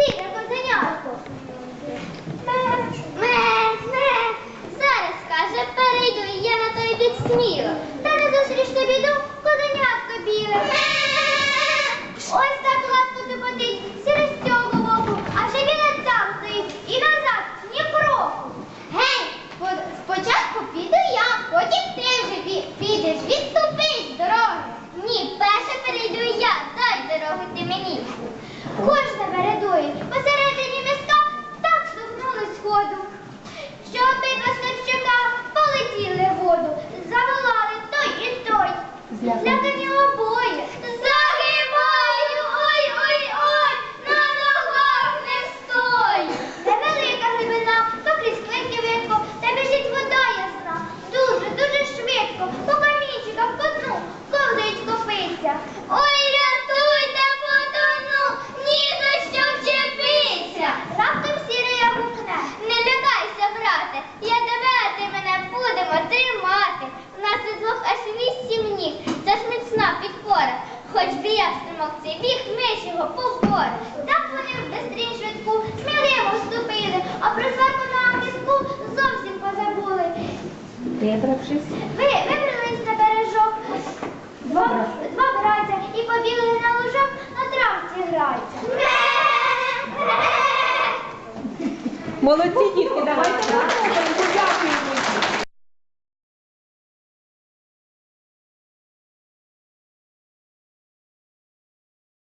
Сіре козенятко. Ме, ме. Зараз каже, перейду, і я на той бік. Та не зустріч тобі йду, козенятко біле. Ось так тупотить, сіре Хоч би як струмок цей біг, ми ж його побор. Так вони в бистрінь швидку сміливо вступили, а про зверху на піску зовсім позабули. Вибравшись, Ви вибрались на бережок, два, два браття і побігли на лужок на травці граються. молодці дітки, давайте.